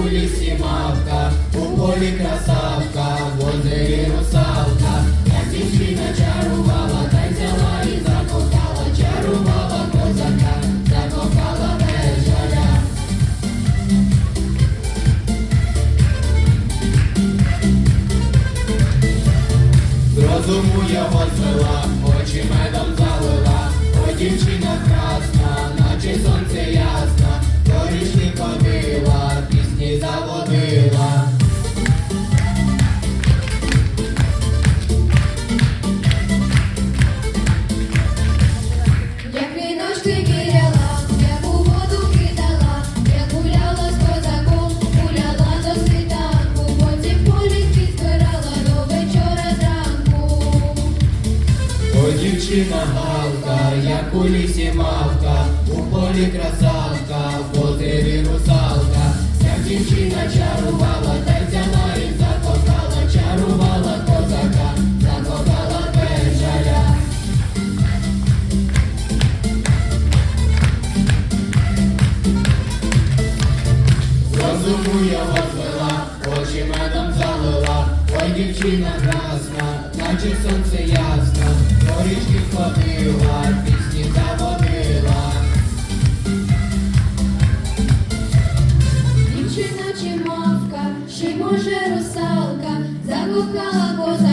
у лісі мавка, у полі красавка, в озері русалка, як дівчина чарувала, та й взяла і закохала, чарувала козака, закохала вечоря. З розуму його звела, очі медом залила, о дівчина красна, дівчина галка, як у лісі мавка, у полі красавка, в озері русалка, як дівчина чарувала, та й взяла і закохала, чарувала козака, закохала вечоря. Розуму його звела, очі ой дівчина красна, наче сонце ясно, до річки ходила, пісні заводила. Дівчина чи мавка, чи може русалка, закохала козака,